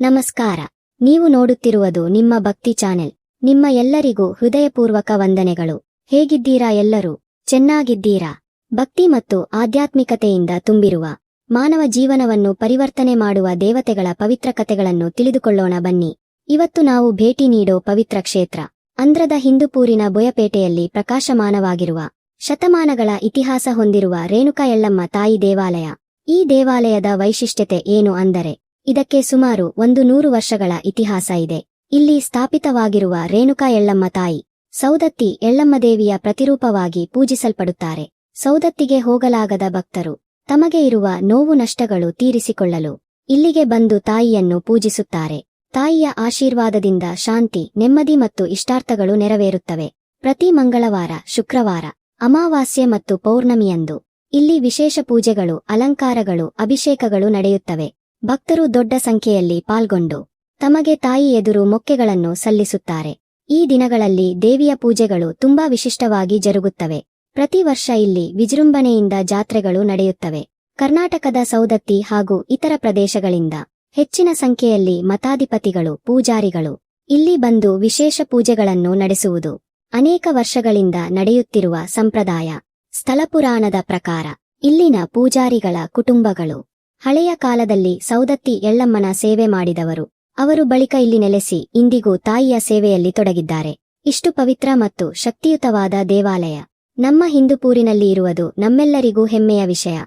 ನಮಸ್ಕಾರ. ನೀವು ನೋಡುತ್ತಿರುವುದು ನಿಮ್ಮ ಭಕ್ತಿ ಚಾನೆಲ್. ನಿಮ್ಮ ಎಲ್ಲರಿಗೂ ಹೃದಯಪೂರ್ವಕ ವಂದನೆಗಳು. ಹೇಗಿದ್ದೀರಾ ಎಲ್ಲರೂ? ಚೆನ್ನಾಗಿದ್ದೀರಾ? ಭಕ್ತಿ ಮತ್ತು ಆಧ್ಯಾತ್ಮಿಕತೆಯಿಂದ ತುಂಬಿರುವ, ಮಾನವ ಜೀವನವನ್ನು ಪರಿವರ್ತನೆ ಮಾಡುವ ದೇವತೆಗಳ ಪವಿತ್ರ ಕಥೆಗಳನ್ನು ತಿಳಿದುಕೊಳ್ಳೋಣ ಬನ್ನಿ. ಇವತ್ತು ನಾವು ಭೇಟಿ ನೀಡೋ ಪವಿತ್ರ ಕ್ಷೇತ್ರ ಅಂಧ್ರದ ಹಿಂದೂಪೂರಿನ ಬೊಯಪೇಟೆಯಲ್ಲಿ ಪ್ರಕಾಶಮಾನವಾಗಿರುವ ಶತಮಾನಗಳ ಇತಿಹಾಸ ಹೊಂದಿರುವ ರೇಣುಕಾ ಎಳ್ಳಮ್ಮ ತಾಯಿ ದೇವಾಲಯ. ಈ ದೇವಾಲಯದ ವೈಶಿಷ್ಟ್ಯತೆ ಏನು ಅಂದರೆ ಇದಕ್ಕೆ ಸುಮಾರು ಒಂದು ನೂರು ವರ್ಷಗಳ ಇತಿಹಾಸ ಇದೆ. ಇಲ್ಲಿ ಸ್ಥಾಪಿತವಾಗಿರುವ ರೇಣುಕಾ ಎಳ್ಳಮ್ಮ ತಾಯಿ, ಸೌದತ್ತಿ ಎಳ್ಳಮ್ಮದೇವಿಯ ಪ್ರತಿರೂಪವಾಗಿ ಪೂಜಿಸಲ್ಪಡುತ್ತಾರೆ. ಸೌದತ್ತಿಗೆ ಹೋಗಲಾಗದ ಭಕ್ತರು ತಮಗೆ ಇರುವ ನೋವು ನಷ್ಟಗಳು ತೀರಿಸಿಕೊಳ್ಳಲು ಇಲ್ಲಿಗೆ ಬಂದು ತಾಯಿಯನ್ನು ಪೂಜಿಸುತ್ತಾರೆ. ತಾಯಿಯ ಆಶೀರ್ವಾದದಿಂದ ಶಾಂತಿ, ನೆಮ್ಮದಿ ಮತ್ತು ಇಷ್ಟಾರ್ಥಗಳು ನೆರವೇರುತ್ತವೆ. ಪ್ರತಿ ಮಂಗಳವಾರ, ಶುಕ್ರವಾರ, ಅಮಾವಾಸ್ಯೆ ಮತ್ತು ಪೌರ್ಣಮಿಯಂದು ಇಲ್ಲಿ ವಿಶೇಷ ಪೂಜೆಗಳು, ಅಲಂಕಾರಗಳು, ಅಭಿಷೇಕಗಳು ನಡೆಯುತ್ತವೆ. ಭಕ್ತರು ದೊಡ್ಡ ಸಂಖ್ಯೆಯಲ್ಲಿ ಪಾಲ್ಗೊಂಡು ತಮಗೆ ತಾಯಿ ಎದುರು ಮೊಕ್ಕೆಗಳನ್ನು ಸಲ್ಲಿಸುತ್ತಾರೆ. ಈ ದಿನಗಳಲ್ಲಿ ದೇವಿಯ ಪೂಜೆಗಳು ತುಂಬಾ ವಿಶಿಷ್ಟವಾಗಿ ಜರುಗುತ್ತವೆ. ಪ್ರತಿ ವರ್ಷ ಇಲ್ಲಿ ವಿಜೃಂಭಣೆಯಿಂದ ಜಾತ್ರೆಗಳು ನಡೆಯುತ್ತವೆ. ಕರ್ನಾಟಕದ ಸೌದತ್ತಿ ಹಾಗೂ ಇತರ ಪ್ರದೇಶಗಳಿಂದ ಹೆಚ್ಚಿನ ಸಂಖ್ಯೆಯಲ್ಲಿ ಮತಾಧಿಪತಿಗಳು ಪೂಜಾರಿಗಳು ಇಲ್ಲಿ ಬಂದು ವಿಶೇಷ ಪೂಜೆಗಳನ್ನು ನಡೆಸುವುದು ಅನೇಕ ವರ್ಷಗಳಿಂದ ನಡೆಯುತ್ತಿರುವ ಸಂಪ್ರದಾಯ. ಸ್ಥಳಪುರಾಣದ ಪ್ರಕಾರ ಇಲ್ಲಿನ ಪೂಜಾರಿಗಳ ಕುಟುಂಬಗಳು ಹಳೆಯ ಕಾಲದಲ್ಲಿ ಸೌದತ್ತಿ ಎಳ್ಳಮ್ಮನ ಸೇವೆ ಮಾಡಿದವರು. ಅವರು ಬಳಿಕ ಇಲ್ಲಿ ನೆಲೆಸಿ ಇಂದಿಗೂ ತಾಯಿಯ ಸೇವೆಯಲ್ಲಿ ತೊಡಗಿದ್ದಾರೆ. ಇಷ್ಟು ಪವಿತ್ರ ಮತ್ತು ಶಕ್ತಿಯುತವಾದ ದೇವಾಲಯ. ನಮ್ಮ ಹಿಂದೂಪೂರಿನಲ್ಲಿ ಇರುವುದು ನಮ್ಮೆಲ್ಲರಿಗೂ ಹೆಮ್ಮೆಯ ವಿಷಯ.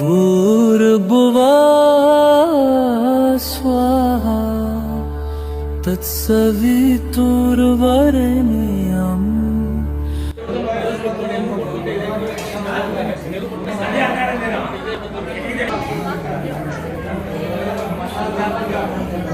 भूर्भुवा स्वाहा तत्सवितुर्वरेण्यम् भूर्भुवा स्वाहा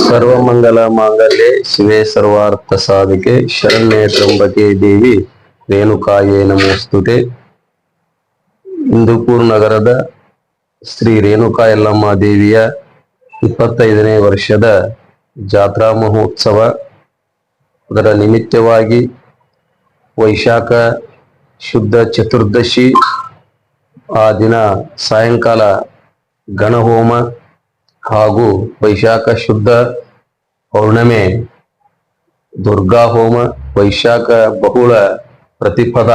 ಸರ್ವಮಂಗಲ ಮಾಂಗಲ್ಯ ಶಿವೇ ಸರ್ವಾರ್ಥ ಸಾಧಿಕೆ ಶರಣ್ಯ ತ್ರಂಬಕೆ ದೇವಿ ರೇಣುಕಾಯೇ ನಮೋಸ್ತುತೆ. ಹಿಂದೂಪುರ್ ನಗರದ ಶ್ರೀ ರೇಣುಕಾ ಯಲ್ಲಮ್ಮ ದೇವಿಯ ಇಪ್ಪತ್ತೈದನೇ ವರ್ಷದ ಜಾತ್ರಾ ಮಹೋತ್ಸವ ಅದರ ನಿಮಿತ್ತವಾಗಿ ವೈಶಾಖ ಶುದ್ಧ ಚತುರ್ದಶಿ, ಆ ದಿನ ಸಾಯಂಕಾಲ ಗಣಹೋಮ ಹಾಗೂ ವೈಶಾಖ ಶುದ್ಧ ಪೌರ್ಣಮೆ, ದುರ್ಗಾ ಹೋಮ, ವೈಶಾಖ ಬಹುಳ ಪ್ರತಿಪದ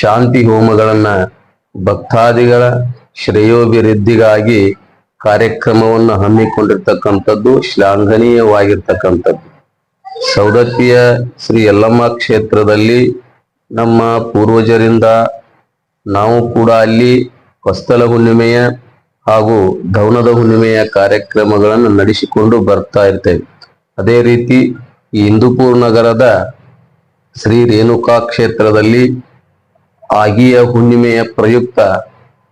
ಶಾಂತಿ ಹೋಮಗಳನ್ನ ಭಕ್ತಾದಿಗಳ ಶ್ರೇಯೋಭಿವೃದ್ಧಿಗಾಗಿ ಕಾರ್ಯಕ್ರಮವನ್ನು ಹಮ್ಮಿಕೊಂಡಿರ್ತಕ್ಕಂಥದ್ದು ಶ್ಲಾಘನೀಯವಾಗಿರ್ತಕ್ಕಂಥದ್ದು. ಸೌದತ್ತಿಯ ಶ್ರೀ ಯಲ್ಲಮ್ಮ ಕ್ಷೇತ್ರದಲ್ಲಿ ನಮ್ಮ ಪೂರ್ವಜರಿಂದ ನಾವು ಕೂಡ ಅಲ್ಲಿ ಹೊಸ್ತಲ ಹುಣ್ಣಿಮೆಯ ಹಾಗೂ ಧೌನದ ಹುಣ್ಣಿಮೆಯ ಕಾರ್ಯಕ್ರಮಗಳನ್ನು ನಡೆಸಿಕೊಂಡು ಬರ್ತಾ ಇರ್ತೇವೆ. ಅದೇ ರೀತಿ ಈ ಹಿಂದೂಪುರ ನಗರದ ಶ್ರೀ ರೇಣುಕಾ ಕ್ಷೇತ್ರದಲ್ಲಿ ಆಗಿಯ ಹುಣ್ಣಿಮೆಯ ಪ್ರಯುಕ್ತ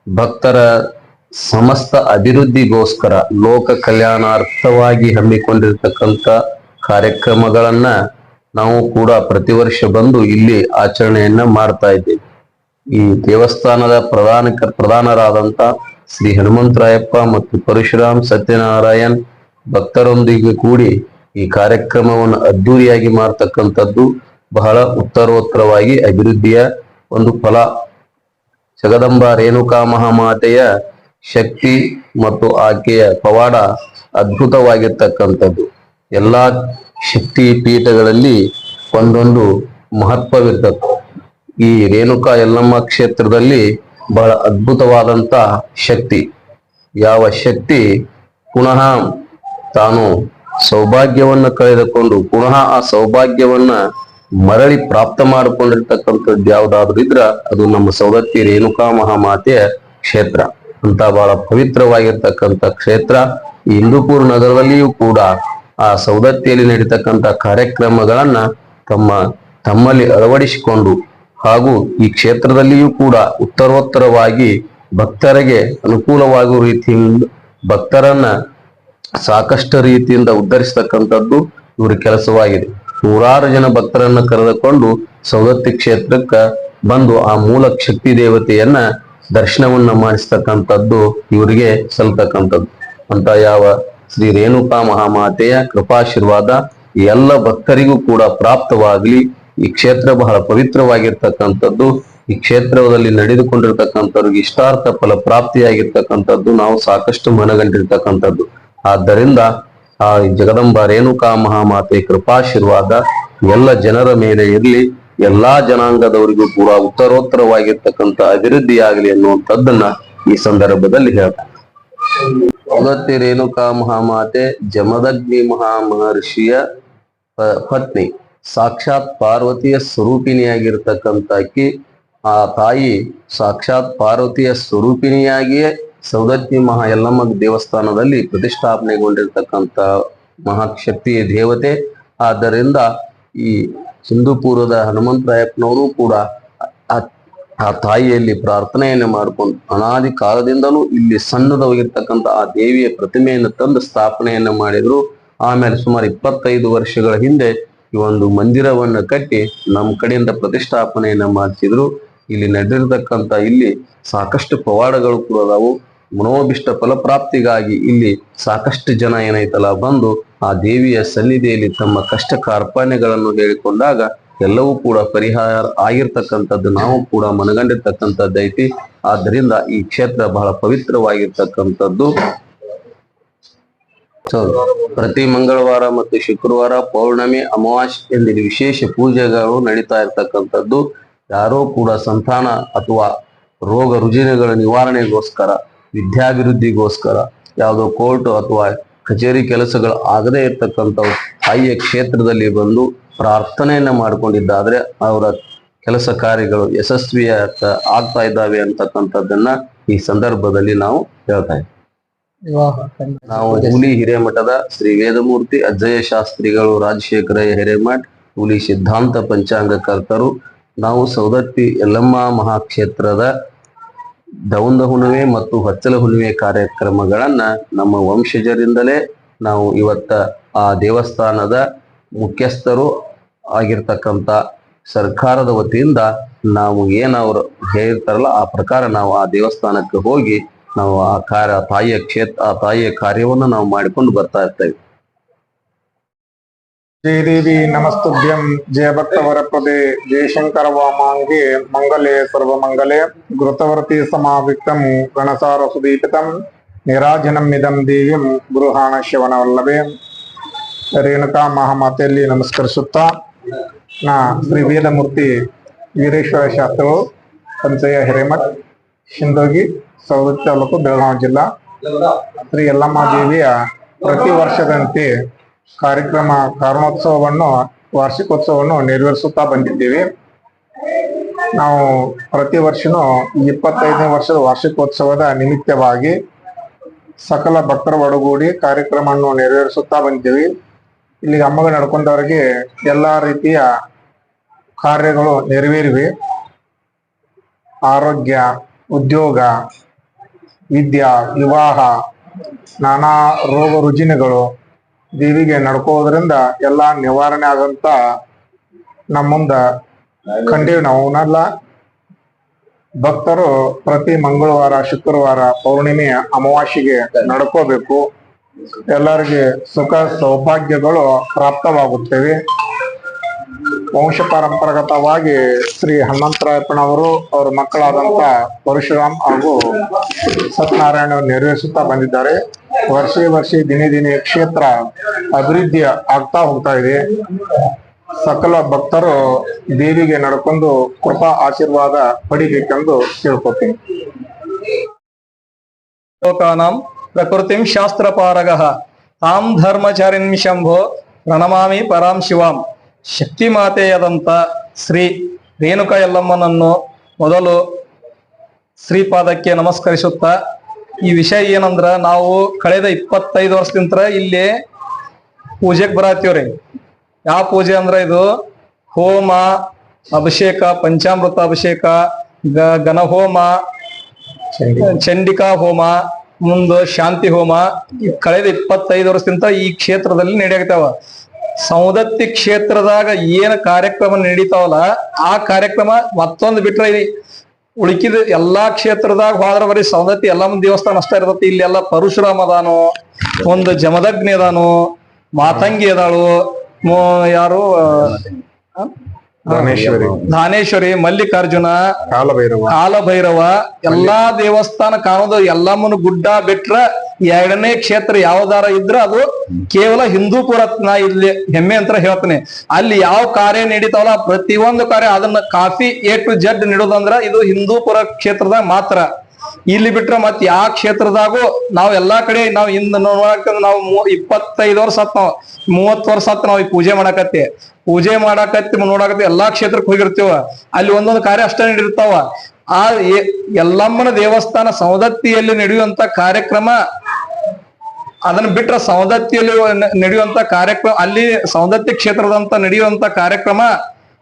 ಭಕ್ತರ ಸಮಸ್ತ ಅಭಿವೃದ್ಧಿಗೋಸ್ಕರ ಲೋಕ ಕಲ್ಯಾಣಾರ್ಥವಾಗಿ ಹಮ್ಮಿಕೊಂಡಿರ್ತಕ್ಕಂಥ ಕಾರ್ಯಕ್ರಮಗಳನ್ನ ನಾವು ಕೂಡ ಪ್ರತಿ ವರ್ಷ ಬಂದು ಇಲ್ಲಿ ಆಚರಣೆಯನ್ನ ಮಾಡ್ತಾ ಇದ್ದೇವೆ. ಈ ದೇವಸ್ಥಾನದ ಪ್ರಧಾನ ಪ್ರಧಾನರಾದಂತ ಶ್ರೀ ಹನುಮಂತರಾಯಪ್ಪ ಮತ್ತು ಪರಶುರಾಮ್ ಸತ್ಯನಾರಾಯಣ್ ಭಕ್ತರೊಂದಿಗೆ ಕೂಡಿ ಈ ಕಾರ್ಯಕ್ರಮವನ್ನು ಅದ್ದೂರಿಯಾಗಿ ಮಾಡ್ತಕ್ಕಂಥದ್ದು ಬಹಳ ಉತ್ತರೋತ್ತರವಾಗಿ ಅಭಿವೃದ್ಧಿಯ ಒಂದು ಫಲ. ಜಗದಂಬ ರೇಣುಕಾ ಮಹಾಮಾತೆಯ ಶಕ್ತಿ ಮತ್ತು ಆಕೆಯ ಪವಾಡ ಅದ್ಭುತವಾಗಿರ್ತಕ್ಕಂಥದ್ದು. ಎಲ್ಲಾ ಶಕ್ತಿ ಪೀಠಗಳಲ್ಲಿ ಒಂದೊಂದು ಮಹತ್ವವಿರ್ತದೆ ಈ ರೇಣುಕಾ ಯಲ್ಲಮ್ಮ ಕ್ಷೇತ್ರದಲ್ಲಿ ಬಹಳ ಅದ್ಭುತವಾದಂತ ಶಕ್ತಿ. ಯಾವ ಶಕ್ತಿ? ಪುನಃ ತಾನು ಸೌಭಾಗ್ಯವನ್ನ ಕಳೆದುಕೊಂಡು ಪುನಃ ಆ ಸೌಭಾಗ್ಯವನ್ನ ಮರಳಿ ಪ್ರಾಪ್ತ ಮಾಡಿಕೊಂಡಿರ್ತಕ್ಕಂಥದ್ದು ಯಾವ್ದಾದ್ರು ಇದ್ರ ಅದು ನಮ್ಮ ಸೌದತ್ತಿ ರೇಣುಕಾ ಮಹಾಮಾತೆಯ ಕ್ಷೇತ್ರ. ಅಂತ ಬಹಳ ಪವಿತ್ರವಾಗಿರ್ತಕ್ಕಂಥ ಕ್ಷೇತ್ರ. ಇಂದೂಪುರ ನಗರದಲ್ಲಿಯೂ ಕೂಡ ಆ ಸೌದತ್ತಿಯಲ್ಲಿ ನಡೀತಕ್ಕಂಥ ಕಾರ್ಯಕ್ರಮಗಳನ್ನ ತಮ್ಮ ತಮ್ಮಲ್ಲಿ ಅಳವಡಿಸಿಕೊಂಡು ಹಾಗೂ ಈ ಕ್ಷೇತ್ರದಲ್ಲಿಯೂ ಕೂಡ ಉತ್ತರೋತ್ತರವಾಗಿ ಭಕ್ತರಿಗೆ ಅನುಕೂಲವಾಗುವ ರೀತಿಯಿಂದ ಭಕ್ತರನ್ನ ಸಾಕಷ್ಟು ರೀತಿಯಿಂದ ಉದ್ಧರಿಸತಕ್ಕಂಥದ್ದು ಇವರ ಕೆಲಸವಾಗಿದೆ. ನೂರಾರು ಜನ ಭಕ್ತರನ್ನ ಕರೆದುಕೊಂಡು ಸೌದತ್ತಿ ಕ್ಷೇತ್ರಕ್ಕ ಬಂದು ಆ ಮೂಲ ಶಕ್ತಿ ದೇವತೆಯನ್ನ ದರ್ಶನವನ್ನ ಮಾಡಿಸ್ತಕ್ಕಂಥದ್ದು ಇವರಿಗೆ ಸಲ್ತಕ್ಕಂಥದ್ದು. ಅಂತ ಯಾವ ಶ್ರೀ ರೇಣುಕಾ ಮಹಾಮಾತೆಯ ಕೃಪಾಶೀರ್ವಾದ ಎಲ್ಲ ಭಕ್ತರಿಗೂ ಕೂಡ ಪ್ರಾಪ್ತವಾಗಲಿ. ಈ ಕ್ಷೇತ್ರ ಬಹಳ ಪವಿತ್ರವಾಗಿರ್ತಕ್ಕಂಥದ್ದು. ಈ ಕ್ಷೇತ್ರದಲ್ಲಿ ನಡೆದುಕೊಂಡಿರ್ತಕ್ಕಂಥವ್ರಿಗೆ ಇಷ್ಟಾರ್ಥ ಫಲ ಪ್ರಾಪ್ತಿಯಾಗಿರ್ತಕ್ಕಂಥದ್ದು. ನಾವು ಸಾಕಷ್ಟು ಮನಗಂಡಿರ್ತಕ್ಕಂಥದ್ದು. ಆದ್ದರಿಂದ ಆ ಜಗದಂಬ ರೇಣುಕಾ ಮಹಾಮಾತೆ ಕೃಪಾಶೀರ್ವಾದ ಎಲ್ಲ ಜನರ ಮೇಲೆ ಇರಲಿ. ಎಲ್ಲಾ ಜನಾಂಗದವರಿಗೂ ಕೂಡ ಉತ್ತರೋತ್ತರವಾಗಿರ್ತಕ್ಕಂಥ ಅಭಿವೃದ್ಧಿ ಆಗಲಿ ಅನ್ನುವಂಥದ್ದನ್ನ ಈ ಸಂದರ್ಭದಲ್ಲಿ ಹೇಳ್ತಾರೆ ಸೌದತ್ತಿ ರೇಣುಕಾ ಮಹಾಮಾತೆ ಜಮದಗ್ನಿ ಮಹಾ ಮಹರ್ಷಿಯ ಪ- ಪತ್ನಿ. ಸಾಕ್ಷಾತ್ ಪಾರ್ವತಿಯ ಸ್ವರೂಪಿಣಿಯಾಗಿರ್ತಕ್ಕಂಥ ಆಕಿ ಆ ತಾಯಿ ಸಾಕ್ಷಾತ್ ಪಾರ್ವತಿಯ ಸ್ವರೂಪಿಣಿಯಾಗಿಯೇ ಸೌದತ್ತಿ ಮಹಾ ಯಲ್ಲಮ್ಮ ದೇವಸ್ಥಾನದಲ್ಲಿ ಪ್ರತಿಷ್ಠಾಪನೆಗೊಂಡಿರ್ತಕ್ಕಂಥ ಮಹಾಶಕ್ತಿಯ ದೇವತೆ. ಆದ್ದರಿಂದ ಈ ಸಿಂಧುಪುರದ ಹನುಮಂತರಾಯಪ್ಪನವರು ಕೂಡ ಆ- ತಾಯಿಯಲ್ಲಿ ಪ್ರಾರ್ಥನೆಯನ್ನ ಮಾಡ್ಕೊಂಡು ಅನಾದಿ ಕಾಲದಿಂದಲೂ ಇಲ್ಲಿ ಸಣ್ಣದವಾಗಿರ್ತಕ್ಕಂಥ ಆ ದೇವಿಯ ಪ್ರತಿಮೆಯನ್ನು ತಂದು ಸ್ಥಾಪನೆಯನ್ನ ಮಾಡಿದ್ರು. ಆಮೇಲೆ ಸುಮಾರು ಇಪ್ಪತ್ತೈದು ವರ್ಷಗಳ ಹಿಂದೆ ಈ ಒಂದು ಮಂದಿರವನ್ನು ಕಟ್ಟಿ ನಮ್ಮ ಕಡೆಯಿಂದ ಪ್ರತಿಷ್ಠಾಪನೆಯನ್ನ ಮಾಡಿಸಿದ್ರು. ಇಲ್ಲಿ ನಡೆದಿರ್ತಕ್ಕಂಥ ಇಲ್ಲಿ ಸಾಕಷ್ಟು ಪವಾಡಗಳು ಕೂಡ ಅದಾವು. ಮನೋಭಿಷ್ಟ ಫಲಪ್ರಾಪ್ತಿಗಾಗಿ ಇಲ್ಲಿ ಸಾಕಷ್ಟು ಜನ ಏನೈತಲ್ಲ ಬಂದು ಆ ದೇವಿಯ ಸನ್ನಿಧಿಯಲ್ಲಿ ತಮ್ಮ ಕಷ್ಟ ಕಾರ್ಪಣ್ಯಗಳನ್ನು ಹೇಳಿಕೊಂಡಾಗ ಎಲ್ಲವೂ ಕೂಡ ಪರಿಹಾರ ಆಗಿರ್ತಕ್ಕಂಥದ್ದು, ನಾವು ಕೂಡ ಮನಗಂಡಿರ್ತಕ್ಕಂಥದ್ದು ಐತಿ. ಆದ್ದರಿಂದ ಈ ಕ್ಷೇತ್ರ ಬಹಳ ಪವಿತ್ರವಾಗಿರ್ತಕ್ಕಂಥದ್ದು. ಪ್ರತಿ ಮಂಗಳವಾರ ಮತ್ತು ಶುಕ್ರವಾರ ಪೌರ್ಣಮಿ, ಅಮಾವಾಸ್ಯೆ ಎಂದಿನ ವಿಶೇಷ ಪೂಜೆಗಳು ನಡೀತಾ ಇರ್ತಕ್ಕಂಥದ್ದು. ಯಾರೋ ಕೂಡ ಸಂತಾನ ಅಥವಾ ರೋಗ ರುಜಿನಗಳ ನಿವಾರಣೆಗೋಸ್ಕರ, ವಿದ್ಯಾಭಿವೃದ್ಧಿಗೋಸ್ಕರ, ಯಾವುದೋ ಕೋರ್ಟ್ ಅಥವಾ ಕಚೇರಿ ಕೆಲಸಗಳು ಆಗದೇ ಇರ್ತಕ್ಕಂಥವು, ತಾಯಿಯ ಕ್ಷೇತ್ರದಲ್ಲಿ ಬಂದು ಪ್ರಾರ್ಥನೆಯನ್ನ ಮಾಡ್ಕೊಂಡಿದ್ದಾದ್ರೆ ಅವರ ಕೆಲಸ ಕಾರ್ಯಗಳು ಯಶಸ್ವಿಯ ಆಗ್ತಾ ಇದ್ದಾವೆ ಅಂತಕ್ಕಂಥದ್ದನ್ನ ಈ ಸಂದರ್ಭದಲ್ಲಿ ನಾವು ಹೇಳ್ತಾ ಇದ್ದೀವಿ ನಾವು ಹುಲಿ ಹಿರೇಮಠದ ಶ್ರೀ ವೇದಮೂರ್ತಿ ಅಜ್ಜಯ ಶಾಸ್ತ್ರಿಗಳು ರಾಜಶೇಖರ ಹಿರೇಮಠ, ಹುಲಿ ಸಿದ್ಧಾಂತ ಪಂಚಾಂಗಕರ್ತರು ನಾವು ಸೌದತ್ತಿ ಯಲ್ಲಮ್ಮ ಮಹಾಕ್ಷೇತ್ರದ ದೌಂದ ಹುಣ್ಣಿಮೆ ಮತ್ತು ಹೊಚ್ಚಲ ಹುಣ್ಣಿಮೆ ಕಾರ್ಯಕ್ರಮಗಳನ್ನ ನಮ್ಮ ವಂಶಜರಿಂದಲೇ ನಾವು ಇವತ್ತ ಆ ದೇವಸ್ಥಾನದ ಮುಖ್ಯಸ್ಥರು ಆಗಿರ್ತಕ್ಕಂಥ ಸರ್ಕಾರದ ವತಿಯಿಂದ ನಾವು ಏನವ್ರು ಹೇಳ್ತಾರಲ್ಲ ಆ ಪ್ರಕಾರ ನಾವು ಆ ದೇವಸ್ಥಾನಕ್ಕೆ ಹೋಗಿ ನಾವು ಆ ಕಾರ್ಯ ತಾಯಿಯ ಕ್ಷೇತ್ರ, ಆ ತಾಯಿಯ ಕಾರ್ಯವನ್ನು ನಾವು ಮಾಡಿಕೊಂಡು ಬರ್ತಾ ಇರ್ತೇವೆ. ಶ್ರೀದೇವಿ ನಮಸ್ತುಭ್ಯಂ ಜಯ ಭಕ್ತ ವರಪ್ರದೆ ಜಯಶಂಕರ ವಾಮಾಂಗೆ ಮಂಗಲೆ ಸರ್ವಮಂಗಲೆ, ಘೃತವರ್ತಿ ಸಮಾವಿಕ್ತಂ ಗಣಸಾರ ಸುದೀಪಿತಂ, ನಿರಾಜನಂ ಇದಂ ದೇವಿಂ ಗುರುಹಾಣ ಶಿವನವಲ್ಲವೇ ರೇಣುಕಾ ಮಹಾಮಾತೆಯಲ್ಲಿ ನಮಸ್ಕರಿಸುತ್ತಾ. ನಾ ಶ್ರೀ ವೀರಮೂರ್ತಿ ವೀರೇಶ್ವರ ಶಾಸ್ತ್ರಗಳು ಸಂಜಯ ಹಿರೇಮಠ್, ಶಿಂದೋಗಿ ಸವದತ್ತಿ ತಾಲೂಕು, ಬೆಳಗಾವಿ ಜಿಲ್ಲಾ. ಶ್ರೀ ಯಲ್ಲಮ್ಮ ದೇವಿಯ ಪ್ರತಿ ವರ್ಷದಂತೆ ಕಾರ್ಯಕ್ರಮ ಕಾರಣೋತ್ಸವವನ್ನು, ವಾರ್ಷಿಕೋತ್ಸವವನ್ನು ನೆರವೇರಿಸುತ್ತಾ ಬಂದಿದ್ದೇವೆ. ನಾವು ಪ್ರತಿ ವರ್ಷನೂ ಇಪ್ಪತ್ತೈದನೇ ವರ್ಷದ ವಾರ್ಷಿಕೋತ್ಸವದ ನಿಮಿತ್ತವಾಗಿ ಸಕಲ ಭಕ್ತರ ಒಡಗೂಡಿ ಕಾರ್ಯಕ್ರಮವನ್ನು ನೆರವೇರಿಸುತ್ತಾ ಬಂದಿದ್ದೇವೆ. ಇಲ್ಲಿ ಅಮ್ಮಗ ನಡ್ಕೊಂಡವರಿಗೆ ಎಲ್ಲಾ ರೀತಿಯ ಕಾರ್ಯಗಳು ನೆರವೇರಿವೆ. ಆರೋಗ್ಯ, ಉದ್ಯೋಗ, ವಿದ್ಯಾ, ವಿವಾಹ, ನಾನಾ ರೋಗ ರುಜಿನಗಳು ದೇವಿಗೆ ನಡ್ಕೋದ್ರಿಂದ ಎಲ್ಲಾ ನಿವಾರಣೆ ಆದಂತ ನಮ್ಮ ಮುಂದ ಕಂಡೀವಿ ನಾವು. ಅವನ್ನೆಲ್ಲ ಭಕ್ತರು ಪ್ರತಿ ಮಂಗಳವಾರ, ಶುಕ್ರವಾರ ಪೌರ್ಣಿಮೆ ಅಮಾವಾಸ್ಯೆಗೆ ನಡ್ಕೋಬೇಕು. ಎಲ್ಲರಿಗೆ ಸುಖ, ಸೌಭಾಗ್ಯಗಳು ಪ್ರಾಪ್ತವಾಗುತ್ತವೆ. ವಂಶ ಪರಂಪರಾಗತವಾಗಿ ಶ್ರೀ ಹನುಮಂತರಾಯಪ್ಪನವರು ಅವರ ಮಕ್ಕಳಾದಂತ ಪರಶುರಾಮ್ ಹಾಗೂ ಸತ್ಯನಾರಾಯಣ ನೆರವೇರಿಸುತ್ತಾ ಬಂದಿದ್ದಾರೆ. ವರ್ಷ ವರ್ಷ ದಿನೇ ದಿನೇ ಕ್ಷೇತ್ರ ಅಭಿವೃದ್ಧಿ ಆಗ್ತಾ ಹೋಗ್ತಾ ಇದೆ. ಸಕಲ ಭಕ್ತರು ದೇವಿಗೆ ನಡ್ಕೊಂಡು ಕೃಪಾ ಆಶೀರ್ವಾದ ಪಡಿಬೇಕೆಂದು ಕೇಳ್ಕೊತೀನಿ. ಲೋಕಾನಾಂ ಪ್ರಕೃತಿಂ ಶಾಸ್ತ್ರಪಾರಗಃ ತಾಂ ಧರ್ಮಚಾರಿಣ್ ಶಂಭೋ ಪ್ರಣಮಾಮಿ ಪರಾಂ ಶಿವಾಂ ಶಕ್ತಿ ಮಾತೆಯಾದಂತ ಶ್ರೀ ರೇಣುಕ ಯಲ್ಲಮ್ಮನನ್ನು ಮೊದಲು ಶ್ರೀಪಾದಕ್ಕೆ ನಮಸ್ಕರಿಸುತ್ತಾ, ಈ ವಿಷಯ ಏನಂದ್ರ, ನಾವು ಕಳೆದ ಇಪ್ಪತ್ತೈದು ವರ್ಷದಿಂದ ಇಲ್ಲಿ ಪೂಜೆಗೆ ಬರತ್ತೀವ್ರಿ ಯಾವ ಪೂಜೆ ಅಂದ್ರ ಇದು, ಹೋಮ, ಅಭಿಷೇಕ ಪಂಚಾಮೃತ ಅಭಿಷೇಕ ಗ ಗಣಹೋಮ ಚಂಡಿಕಾ ಹೋಮ ಮುಂದ ಶಾಂತಿ ಹೋಮ ಕಳೆದ ಇಪ್ಪತ್ತೈದು ವರ್ಷದಿಂದ ಈ ಕ್ಷೇತ್ರದಲ್ಲಿ ನಡೆಯಾಗ್ತಾವ ಸೌದತ್ತಿ ಕ್ಷೇತ್ರದಾಗ ಏನು ಕಾರ್ಯಕ್ರಮ ನಡೀತಾವಲ್ಲ, ಆ ಕಾರ್ಯಕ್ರಮ ಮತ್ತೊಂದು ಬಿಟ್ರೆ ಉಳಿಕಿದ ಎಲ್ಲಾ ಕ್ಷೇತ್ರದಾಗ ಹೋದ್ರ ಬರೀ ಸೌದತ್ತಿ ಎಲ್ಲಾ ಮಂದಿ ದೇವಸ್ಥಾನ ಅಷ್ಟ ಇರ್ತತಿ. ಇಲ್ಲಿ ಎಲ್ಲ ಪರಶುರಾಮ ಅದಾನು, ಒಂದು ಜಮದಗ್ನಿ ಅದಾನು, ಮಾತಂಗಿ ಅದಾಳು ಯಾರು ಧಾನೇಶ್ವರಿ ಮಲ್ಲಿಕಾರ್ಜುನ ಕಾಲಭೈರವ. ಕಾಲಭೈರವ ಎಲ್ಲಾ ದೇವಸ್ಥಾನ ಕಾಣೋದು ಎಲ್ಲಮ್ಮನ ಗುಡ್ಡ ಬಿಟ್ರ ಎರಡನೇ ಕ್ಷೇತ್ರ ಯಾವ್ದಾರ ಇದ್ರ ಅದು ಕೇವಲ ಹಿಂದೂಪುರ ನಾ ಇಲ್ಲಿ ಹೆಮ್ಮೆ ಅಂತ ಹೇಳ್ತೇನೆ. ಅಲ್ಲಿ ಯಾವ ಕಾರ್ಯ ನಡೀತಾವಲ್ಲ ಪ್ರತಿಯೊಂದು ಕಾರ್ಯ ಅದನ್ನ ಕಾಫಿ ಎ ಟು ಜಡ್ ನೀಡೋದಂದ್ರ ಇದು ಹಿಂದೂಪುರ ಕ್ಷೇತ್ರದಾಗ ಮಾತ್ರ. ಇಲ್ಲಿ ಬಿಟ್ರೆ ಮತ್ತೆ ಯಾವ ಕ್ಷೇತ್ರದಾಗೂ ನಾವು ಎಲ್ಲಾ ಕಡೆ ನಾವ್ ಹಿಂದ್ ನೋಡಕಂದ್ರೆ ನಾವು ಇಪ್ಪತ್ತೈದು ವರ್ಷ ಆತ್ ನಾವು. ಮೂವತ್ ವರ್ಷ ಆತ್ ನಾವು ಈ ಪೂಜೆ ಮಾಡಾಕತ್ತಿ. ಪೂಜೆ ಮಾಡಾಕತ್ತಿ ನೋಡಾಕತ್ತಿ ಎಲ್ಲಾ ಕ್ಷೇತ್ರಕ್ಕೆ ಹೋಗಿರ್ತೇವ. ಅಲ್ಲಿ ಒಂದೊಂದು ಕಾರ್ಯ ಅಷ್ಟ ನಡೀರ್ತಾವ. ಆ ಎಲ್ಲಮ್ಮನ ದೇವಸ್ಥಾನ ಸವದತ್ತಿಯಲ್ಲಿ ನಡೆಯುವಂತ ಕಾರ್ಯಕ್ರಮ ಅದನ್ನ ಬಿಟ್ರೆ ಸವದತ್ತಿಯಲ್ಲಿ ನಡೆಯುವಂತ ಕಾರ್ಯಕ್ರಮ ಅಲ್ಲಿ ಸವದತ್ತಿ ಕ್ಷೇತ್ರದಂತ ನಡೆಯುವಂತ ಕಾರ್ಯಕ್ರಮ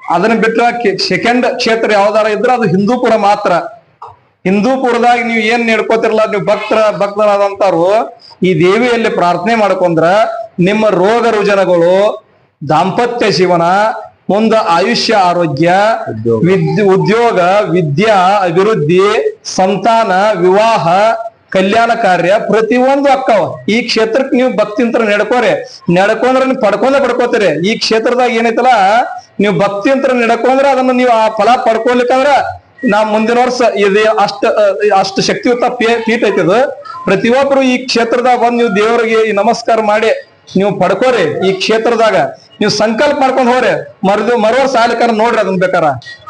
ಅದನ್ನ ಬಿಟ್ರೆ ಸೆಕೆಂಡ್ ಕ್ಷೇತ್ರ ಯಾವ್ದಾರ ಇದ್ರೆ ಅದು ಹಿಂದೂಪುರ ಮಾತ್ರ. ಹಿಂದೂಪುರದಾಗ ನೀವು ಏನ್ ನಡ್ಕೋತಿರಲ್ಲ ನೀವು ಭಕ್ತರ ಭಕ್ತರಾದಂತಾರು ಈ ದೇವಿಯಲ್ಲಿ ಪ್ರಾರ್ಥನೆ ಮಾಡ್ಕೊಂಡ್ರ ನಿಮ್ಮ ರೋಗ ರುಜನಗಳು ದಾಂಪತ್ಯ ಜೀವನ ಮುಂದ ಆಯುಷ್ಯ ಆರೋಗ್ಯ ವಿದ್ಯೆ ಉದ್ಯೋಗ ವಿದ್ಯಾ ಅಭಿವೃದ್ಧಿ ಸಂತಾನ ವಿವಾಹ ಕಲ್ಯಾಣ ಕಾರ್ಯ ಪ್ರತಿಯೊಂದು ಅಕ್ಕವ. ಈ ಕ್ಷೇತ್ರಕ್ಕೆ ನೀವು ಭಕ್ತಿಂತ್ರ ನಡ್ಕೋರಿ. ನಡ್ಕೊಂಡ್ರ ನೀವು ಪಡ್ಕೊಂಡ ಪಡ್ಕೋತೀರಿ. ಈ ಕ್ಷೇತ್ರದಾಗ ಏನೈತಲ್ಲ ನೀವು ಭಕ್ತಿಂತ್ರ ನಡ್ಕೊಂಡ್ರೆ ಅದನ್ನ ನೀವು ಆ ಫಲ ಪಡ್ಕೊಲಿಕ್ಕಂದ್ರ ನಾ ಮುಂದಿನ ವರ್ಷ ಇದು ಅಷ್ಟ ಅಷ್ಟು ಶಕ್ತಿಯುತ ಪೀ- ಐತಿ ಅದು ಪ್ರತಿಯೊಬ್ಬರು ಈ ಕ್ಷೇತ್ರದಾಗ ಬಂದ್ ನೀವು ದೇವರಿಗೆ ಈ ನಮಸ್ಕಾರ ಮಾಡಿ, ನೀವು ಪಡ್ಕೋರಿ ಈ ಕ್ಷೇತ್ರದಾಗ. ನೀವು ಸಂಕಲ್ಪ ಮಾಡ್ಕೊಂಡ್ ಹೋರಿ ಮರದ ಮರುವ ಸಾಲಿಕಾರ ನೋಡ್ರಿ ಅದನ್ನ ಬೇಕಾರ.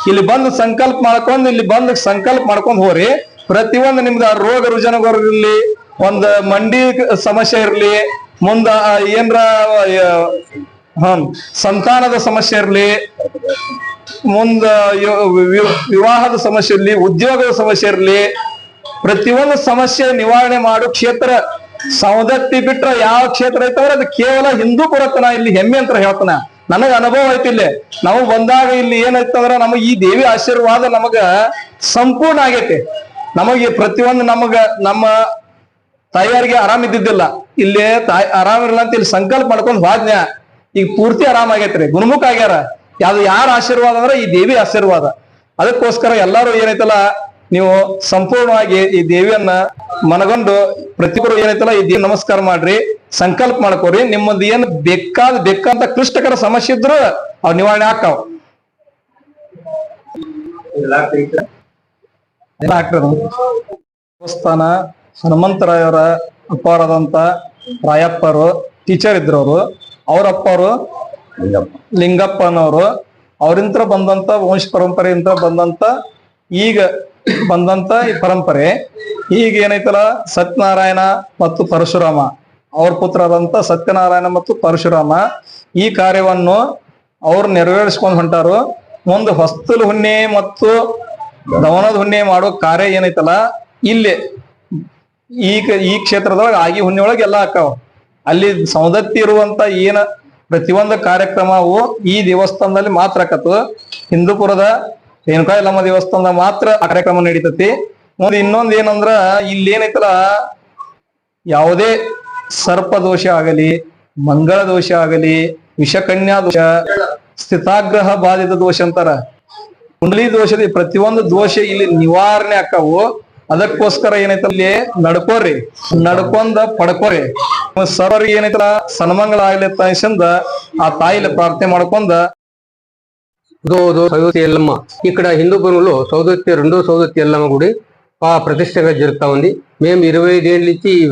ಇಲ್ಲಿ ಬಂದು ಸಂಕಲ್ಪ ಮಾಡ್ಕೊಂಡ್, ಇಲ್ಲಿ ಬಂದು ಸಂಕಲ್ಪ ಮಾಡ್ಕೊಂಡ್ ಹೋರಿ ಪ್ರತಿಯೊಂದು ನಿಮ್ದು ರೋಗ ರುಜನಗಳು ಇರ್ಲಿ, ಒಂದ್ ಮಂಡಿ ಸಮಸ್ಯೆ ಇರ್ಲಿ, ಮುಂದ ಏನ್ರ ಹ್ಮ್, ಸಂತಾನದ ಸಮಸ್ಯೆ ಇರ್ಲಿ ಮುಂದ ವಿವಾಹದ ಸಮಸ್ಯೆ ಇರಲಿ, ಉದ್ಯೋಗದ ಸಮಸ್ಯೆ ಇರಲಿ, ಪ್ರತಿಯೊಂದು ಸಮಸ್ಯೆ ನಿವಾರಣೆ ಮಾಡು ಕ್ಷೇತ್ರ ಸೌದತ್ತಿ ಬಿಟ್ರ ಯಾವ ಕ್ಷೇತ್ರ ಐತಂದ್ರೆ ಅದು ಕೇವಲ ಹಿಂದೂ ಪುರತನ ಇಲ್ಲಿ ಹೆಮ್ಮೆ ಅಂತ ಹೇಳ್ತಾನ. ನನಗ ಅನುಭವ ಐತಿ ಇಲ್ಲಿ. ನಾವು ಬಂದಾಗ ಇಲ್ಲಿ ಏನಾಯ್ತಂದ್ರ ನಮಗ್ ಈ ದೇವಿ ಆಶೀರ್ವಾದ ನಮಗ ಸಂಪೂರ್ಣ ಆಗೈತಿ. ನಮಗೆ ಪ್ರತಿಯೊಂದು ನಮಗ ನಮ್ಮ ತಾಯಿಯರಿಗೆ ಆರಾಮ್ ಇದ್ದಿದ್ದಿಲ್ಲ. ಇಲ್ಲಿ ತಾಯಿ ಆರಾಮಿರಲ್ಲ ಅಂತ ಇಲ್ಲಿ ಸಂಕಲ್ಪ ಮಾಡ್ಕೊಂಡು ಹೋದ್ನ್ಯ. ಈಗ ಪೂರ್ತಿ ಆರಾಮ್ ಆಗೈತ್ರಿ. ಗುಣಮುಖ ಆಗ್ಯಾರ. ಯಾವ್ದು ಯಾರ ಆಶೀರ್ವಾದ ಅಂದ್ರೆ ಈ ದೇವಿ ಆಶೀರ್ವಾದ. ಅದಕ್ಕೋಸ್ಕರ ಎಲ್ಲಾರು ಏನೈತಲ್ಲ ನೀವು ಸಂಪೂರ್ಣವಾಗಿ ಈ ದೇವಿಯನ್ನ ಮನಗೊಂಡು ಪ್ರತಿಯೊಬ್ಬರು ಏನೈತಲ್ಲ ಈ ದೇವಿ ನಮಸ್ಕಾರ ಮಾಡ್ರಿ ಸಂಕಲ್ಪ ಮಾಡ್ಕೋರಿ ನಿಮ್ಮದ್ ಏನ್ ಬೇಕಾದ ಬೇಕಂತ ಕ್ಲಿಷ್ಟಕರ ಸಮಸ್ಯೆ ಇದ್ರು ಅವ್ ನಿವಾರಣೆ ಆಗ್ತಾವ. ಡಾಕ್ಟರ್ ದೇವಸ್ಥಾನ ಹನುಮಂತರಾಯವರ ಅಪ್ಪಾರದಂತ ರಾಯಪ್ಪರು ಟೀಚರ್ ಇದ್ರು ಅವರು. ಅವ್ರ ಅಪ್ಪರು ಲಿಂಗಪ್ಪನವರು ಅವರಿಂತ್ರ ಬಂದಂತ ವಂಶ ಪರಂಪರೆಯಿಂದ ಬಂದಂತ ಈಗ ಬಂದಂತ ಈ ಪರಂಪರೆ. ಈಗ ಏನೈತಲ್ಲ, ಸತ್ಯನಾರಾಯಣ ಮತ್ತು ಪರಶುರಾಮ. ಅವ್ರ ಪುತ್ರರಾದಂತ ಸತ್ಯನಾರಾಯಣ ಮತ್ತು ಪರಶುರಾಮ ಈ ಕಾರ್ಯವನ್ನು ಅವ್ರು ನೆರವೇರಿಸ್ಕೊಂಡು ಹೊಂಟಾರು. ಮುಂದೆ ಹೊಸ್ತಲ್ ಹುಣ್ಣೆ ಮತ್ತು ದವನದ ಹುಣ್ಣೆ ಮಾಡೋ ಕಾರ್ಯ ಏನೈತಲ್ಲ, ಇಲ್ಲಿ ಈ ಈ ಕ್ಷೇತ್ರದೊಳಗ ಆಗಿ ಹುಣ್ಣೆ ಒಳಗೆ ಎಲ್ಲಾ ಹಾಕಾವ. ಅಲ್ಲಿ ಸೌದತ್ತಿ ಇರುವಂತ ಏನ ಪ್ರತಿಯೊಂದು ಕಾರ್ಯಕ್ರಮವು ಈ ದೇವಸ್ಥಾನದಲ್ಲಿ ಮಾತ್ರ ಆಕತ್ತು. ಹಿಂದೂಪುರದ ರೇಣುಕಾ ದೇವಸ್ಥಾನದ ಮಾತ್ರ ಕಾರ್ಯಕ್ರಮ ನಡೀತತಿ. ಮುಂದೆ ಇನ್ನೊಂದ್ ಏನಂದ್ರ ಇಲ್ಲಿ ಏನೈತಲ್ಲ ಯಾವುದೇ ಸರ್ಪ ದೋಷ ಆಗಲಿ ಮಂಗಳ ದೋಷ ಆಗಲಿ ವಿಷಕನ್ಯಾ ದೋಷ ಸ್ಥಿತಾಗ್ರಹ ಬಾಧಿತ ದೋಷ ಅಂತಾರ. ಕುಂಡಲಿ ದೋಷದ ಪ್ರತಿಯೊಂದು ದೋಷ ಇಲ್ಲಿ ನಿವಾರಣೆ ಆಕಾವು ಅದಕ್ಕೋಸ್ಕರ ಏನೈತಲ್ಲ ಇಲ್ಲಿ ನಡ್ಕೋರಿ ನಡ್ಕೊಂಡ ಪಡ್ಕೋರಿ ಸರ್ವರ್ ಏನೈತಲ್ಲ ಸನ್ಮಂಗಳ ಆಗ್ಲಿ ತನಿಸಿಂದ ಆ ತಾಯಿಲಿ ಪ್ರಾರ್ಥನೆ ಮಾಡ್ಕೊಂಡ ಇದು ಇದು సౌదత్తి ఎల్లమ్మ ఇక్కడ హిందూపురంలో సౌదత్తి రెండో సౌదత్తి ఎల్లమ్మ గుడి ఆ ప్రతిష్టగా జరుగుతా ఉంది మేము ఇరవై ఐదేళ్ళ నుంచి ఈ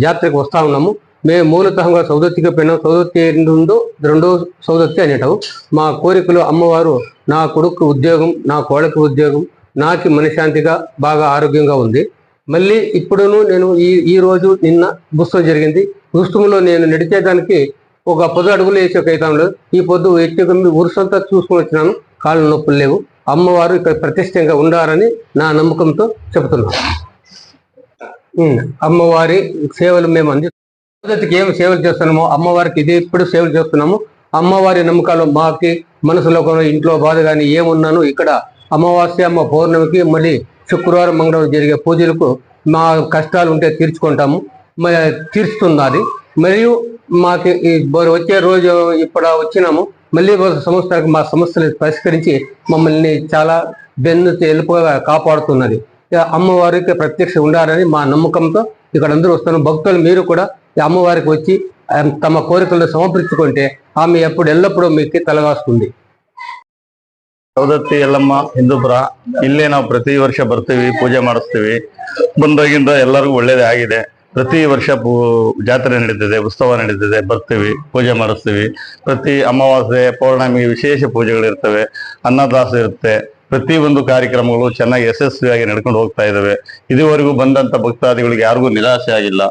జాతరకు వస్తా ఉన్నాము మేము మూలతహంగా సౌదత్తికి పోయినాం సౌదత్తి నుండి రెండో సౌదత్తి అనేటాము మా కోరికలు అమ్మవారు నా కొడుకు ఉద్యోగం నా కోడకు ఉద్యోగం నాకు మనశాంతిగా బాగా ఆరోగ్యంగా ఉంది. మళ్ళీ ఇప్పుడును నేను ఈ ఈ రోజు నిన్న పుస్తకం జరిగింది. పుస్తకంలో నేను నడిచేదానికి ఒక పొద్దు అడుగులు వేసే కైతంలో ఈ పొద్దు ఎత్తి ఉరుసంతా చూసుకొని వచ్చినాను. కాళ్ళు నొప్పులు లేవు. అమ్మవారు ఇక్కడ ప్రతిష్టంగా ఉండారని నా నమ్మకంతో చెబుతున్నాను. అమ్మవారి సేవలు మేము అంది పద్ధతికి ఏం సేవలు చేస్తున్నామో అమ్మవారికి ఇది ఇప్పుడు సేవలు చేస్తున్నాము. అమ్మవారి నమ్మకాలు మాకి మనసులో ఇంట్లో బాధ కానీ ఏమున్నాను ఇక్కడ అమావాస్య అమ్మ పౌర్ణమికి మళ్ళీ శుక్రవారం మంగళవారం జరిగే పూజలకు మా కష్టాలు ఉంటే తీర్చుకుంటాము. మరి తీరుస్తున్నది మరియు మాకు వచ్చే రోజు ఇప్పుడు వచ్చినాము. మళ్ళీ సంస్థలకు మా సమస్యలు పరిష్కరించి మమ్మల్ని చాలా బెన్ను తెలుపుగా కాపాడుతున్నది. అమ్మవారికి ప్రత్యక్ష ఉండాలని మా నమ్మకంతో ఇక్కడ అందరూ వస్తున్న. భక్తులు మీరు కూడా అమ్మవారికి వచ్చి తమ కోరికలను సమర్పించుకుంటే ఆమె ఎప్పుడు ఎల్లప్పుడూ మీకు తలగాస్తుంది. ಸೌದತ್ತಿ ಯಲ್ಲಮ್ಮ, ಹಿಂದೂಪುರ, ಇಲ್ಲೇ ನಾವು ಪ್ರತಿ ವರ್ಷ ಬರ್ತೀವಿ, ಪೂಜೆ ಮಾಡಿಸ್ತೀವಿ. ಬಂದಾಗಿಂದ ಎಲ್ಲರಿಗೂ ಒಳ್ಳೇದೇ ಆಗಿದೆ. ಪ್ರತಿ ವರ್ಷ ಪೂ, ಜಾತ್ರೆ ನಡೀತದೆ, ಉತ್ಸವ ನಡೀತದೆ, ಬರ್ತೀವಿ, ಪೂಜೆ ಮಾಡಿಸ್ತೀವಿ. ಪ್ರತಿ ಅಮಾವಾಸ್ಯೆ, ಪೌರ್ಣಮಿ ವಿಶೇಷ ಪೂಜೆಗಳಿರ್ತವೆ ಅನ್ನದಾಸ ಇರುತ್ತೆ. ಪ್ರತಿ ಒಂದು ಕಾರ್ಯಕ್ರಮಗಳು ಚೆನ್ನಾಗಿ ಯಶಸ್ವಿಯಾಗಿ ನಡ್ಕೊಂಡು ಹೋಗ್ತಾ ಇದಾವೆ. ಇದುವರೆಗೂ ಬಂದಂತ ಭಕ್ತಾದಿಗಳಿಗೆ ಯಾರಿಗೂ ನಿರಾಸೆ ಆಗಿಲ್ಲ.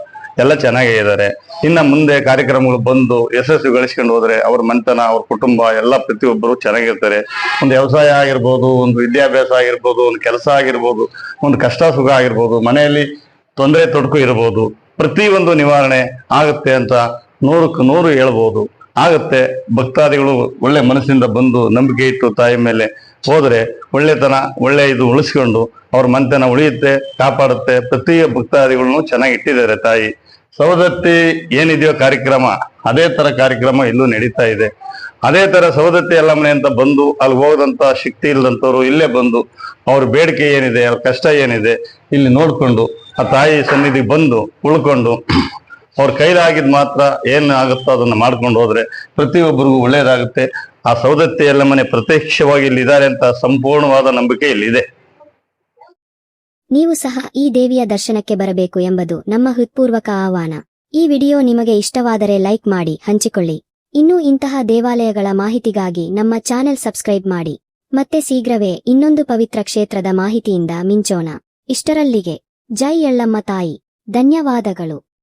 ಎಲ್ಲ ಚೆನ್ನಾಗೇ ಇದ್ದಾರೆ ಇನ್ನ ಮುಂದೆ ಕಾರ್ಯಕ್ರಮಗಳು ಬಂದು ಯಶಸ್ವಿ ಗಳಿಸ್ಕೊಂಡು ಹೋದ್ರೆ ಅವ್ರ ಮನೆತನ ಅವ್ರ ಕುಟುಂಬ, ಎಲ್ಲ ಪ್ರತಿಯೊಬ್ಬರು ಚೆನ್ನಾಗಿರ್ತಾರೆ. ಒಂದು ವ್ಯವಸಾಯ ಆಗಿರ್ಬೋದು, ಒಂದು ವಿದ್ಯಾಭ್ಯಾಸ ಆಗಿರ್ಬೋದು, ಒಂದು ಕೆಲಸ ಆಗಿರ್ಬೋದು, ಒಂದು ಕಷ್ಟ ಸುಖ ಆಗಿರ್ಬೋದು, ಮನೆಯಲ್ಲಿ ತೊಂದರೆ ತೊಡಕು ಇರ್ಬೋದು, ಪ್ರತಿಯೊಂದು ನಿವಾರಣೆ ಆಗುತ್ತೆ ಅಂತ ನೂರಕ್ಕೆ ನೂರು ಹೇಳ್ಬೋದು. ಆಗುತ್ತೆ. ಭಕ್ತಾದಿಗಳು ಒಳ್ಳೆ ಮನಸ್ಸಿಂದ ಬಂದು ನಂಬಿಕೆ ಇಟ್ಟು ತಾಯಿ ಮೇಲೆ ಹೋದ್ರೆ ಒಳ್ಳೆತನ, ಒಳ್ಳೆ ಇದು ಉಳಿಸ್ಕೊಂಡು ಅವ್ರ ಮನೆತನ ಉಳಿಯುತ್ತೆ, ಕಾಪಾಡುತ್ತೆ. ಪ್ರತಿ ಭಕ್ತಾದಿಗಳನ್ನು ಚೆನ್ನಾಗಿ ಇಟ್ಟಿದ್ದಾರೆ ತಾಯಿ. ಸವದತ್ತಿ ಏನಿದೆಯೋ ಕಾರ್ಯಕ್ರಮ, ಅದೇ ತರ ಕಾರ್ಯಕ್ರಮ ಇಲ್ಲೂ ನಡೀತಾ ಇದೆ. ಅದೇ ತರ ಸವದತ್ತಿ ಎಲ್ಲಮ್ಮನೆ ಅಂತ ಬಂದು, ಅಲ್ಲಿ ಹೋಗದಂತ ಶಕ್ತಿ ಇಲ್ಲದಂತವ್ರು ಇಲ್ಲೇ ಬಂದು, ಅವ್ರ ಬೇಡಿಕೆ ಏನಿದೆ, ಅವ್ರ ಕಷ್ಟ ಏನಿದೆ, ಇಲ್ಲಿ ನೋಡ್ಕೊಂಡು, ಆ ತಾಯಿ ಸನ್ನಿಧಿ ಬಂದು, ಉಳ್ಕೊಂಡು, ಅವ್ರ ಕೈಲಾಗಿದ್ ಮಾತ್ರ ಏನ್ ಆಗುತ್ತೋ ಅದನ್ನ ಮಾಡ್ಕೊಂಡು ಹೋದ್ರೆ ಪ್ರತಿಯೊಬ್ಬರಿಗೂ ಒಳ್ಳೇದಾಗುತ್ತೆ. ಆ ಸೌದತ್ತಿ ಎಲ್ಲಮ್ಮನೆ ಪ್ರತ್ಯಕ್ಷವಾಗಿ ಇಲ್ಲಿ ಇದ್ದಾರೆ ಅಂತ ಸಂಪೂರ್ಣವಾದ ನಂಬಿಕೆ ಇಲ್ಲಿದೆ. ನೀವು ಸಹ ಈ ದೇವಿಯ ದರ್ಶನಕ್ಕೆ ಬರಬೇಕು ಎಂಬುದು ನಮ್ಮ ಹೃತ್ಪೂರ್ವಕ ಆಹ್ವಾನ. ಈ ವಿಡಿಯೋ ನಿಮಗೆ ಇಷ್ಟವಾದರೆ ಲೈಕ್ ಮಾಡಿ, ಹಂಚಿಕೊಳ್ಳಿ. ಇನ್ನೂ ಇಂತಹ ದೇವಾಲಯಗಳ ಮಾಹಿತಿಗಾಗಿ ನಮ್ಮ ಚಾನೆಲ್ ಸಬ್ಸ್ಕ್ರೈಬ್ ಮಾಡಿ. ಮತ್ತೆ ಶೀಘ್ರವೇ ಇನ್ನೊಂದು ಪವಿತ್ರ ಕ್ಷೇತ್ರದ ಮಾಹಿತಿಯಿಂದ ಮಿಂಚೋಣ. ಇಷ್ಟರಲ್ಲಿಗೆ, ಜೈ ಎಳ್ಳಮ್ಮ ತಾಯಿ. ಧನ್ಯವಾದಗಳು.